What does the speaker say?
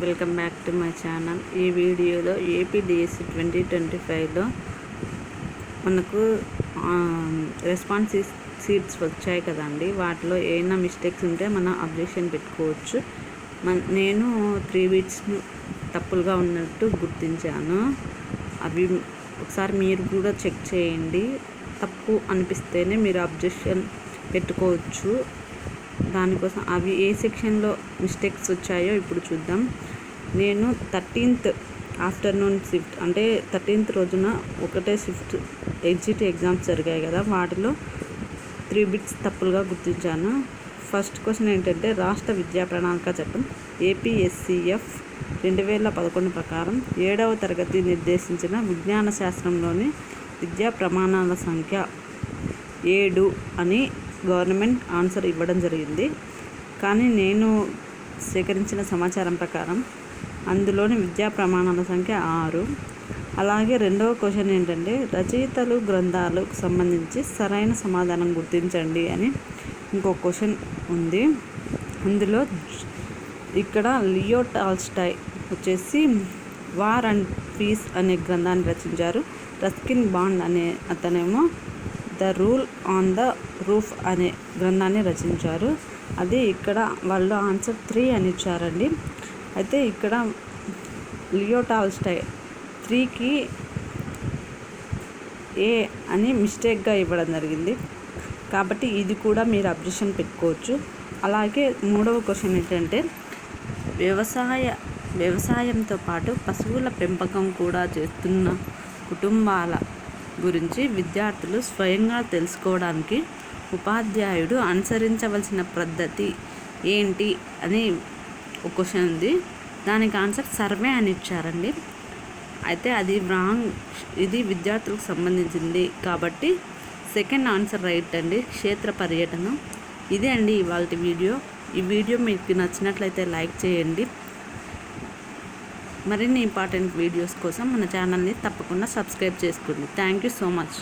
Welcome back to my channel. ఈ వీడియోలో APDSC twenty twenty ఫైవ్లో మనకు రెస్పాన్స్ సీట్స్ వచ్చాయి కదండి. వాటిలో ఏమైనా మిస్టేక్స్ ఉంటే మనం అబ్జెక్షన్ పెట్టుకోవచ్చు. మన నేను త్రీ వీక్స్ను తప్పులుగా ఉన్నట్టు గుర్తించాను. అవి ఒకసారి మీరు కూడా చెక్ చేయండి. తప్పు అనిపిస్తేనే మీరు అబ్జెక్షన్ పెట్టుకోవచ్చు. దానికోసం అవి ఏ సెక్షన్లో మిస్టేక్స్ వచ్చాయో ఇప్పుడు చూద్దాం. నేను థర్టీన్త్ ఆఫ్టర్నూన్ షిఫ్ట్ అంటే థర్టీన్త్ రోజున ఒకటే షిఫ్ట్ ఎగ్జిట్ ఎగ్జామ్స్ జరిగాయి కదా. వాటిలో త్రీ బిట్స్ తప్పులుగా గుర్తించాను. ఫస్ట్ క్వశ్చన్ ఏంటంటే రాష్ట్ర విద్యా ప్రణాళిక చట్టం ఏపీఎస్సిఎఫ్ రెండు వేల పదకొండు ప్రకారం ఏడవ తరగతి నిర్దేశించిన విజ్ఞాన శాస్త్రంలోని విద్యా ప్రమాణాల సంఖ్య ఏడు అని గవర్నమెంట్ ఆన్సర్ ఇవ్వడం జరిగింది. కానీ నేను సేకరించిన సమాచారం ప్రకారం అందులోని విద్యా ప్రమాణాల సంఖ్య ఆరు. అలాగే రెండవ క్వశ్చన్ ఏంటంటే రచయితలు గ్రంథాలకు సంబంధించి సరైన సమాధానం గుర్తించండి అని ఇంకో క్వశ్చన్ ఉంది. అందులో ఇక్కడ లియో టాల్స్టాయ్ వచ్చేసి వార్ అండ్ పీస్ అనే గ్రంథాన్ని రచించారు. రస్కిన్ బాండ్ అనే అతనేమో the rule on the roof అనే గ్రంథాన్ని రచించారు. అది ఇక్కడ వాళ్ళు ఆన్సర్ త్రీ అని ఇచ్చారండి. అయితే ఇక్కడ లియో టాల్స్టాయ్ త్రీకి ఏ అని మిస్టేక్గా ఇవ్వడం జరిగింది. కాబట్టి ఇది కూడా మీరు అబ్జెక్షన్ పెట్టుకోవచ్చు. అలాగే మూడవ క్వశ్చన్ ఏంటంటే వ్యవసాయ వ్యవసాయంతో పాటు పశువుల పెంపకం కూడా చేస్తున్న కుటుంబాల గురించి విద్యార్థులు స్వయంగా తెలుసుకోవడానికి ఉపాధ్యాయుడు అనుసరించవలసిన పద్ధతి ఏంటి అని ఒక క్వశ్చన్ ఉంది. దానికి ఆన్సర్ సర్వే అని ఇచ్చారండి. అయితే అది రాంగ్ ఇది విద్యార్థులకు సంబంధించింది కాబట్టి సెకండ్ ఆన్సర్ రైట్ అండి. క్షేత్ర పర్యటన. ఇదే అండి ఇవాళ వీడియో. ఈ వీడియో మీకు నచ్చినట్లయితే లైక్ చేయండి. మరిన్ని ఇంపార్టెంట్ వీడియోస్ కోసం మన ఛానల్ని తప్పకుండా సబ్స్క్రైబ్ చేసుకోండి. Thank you so much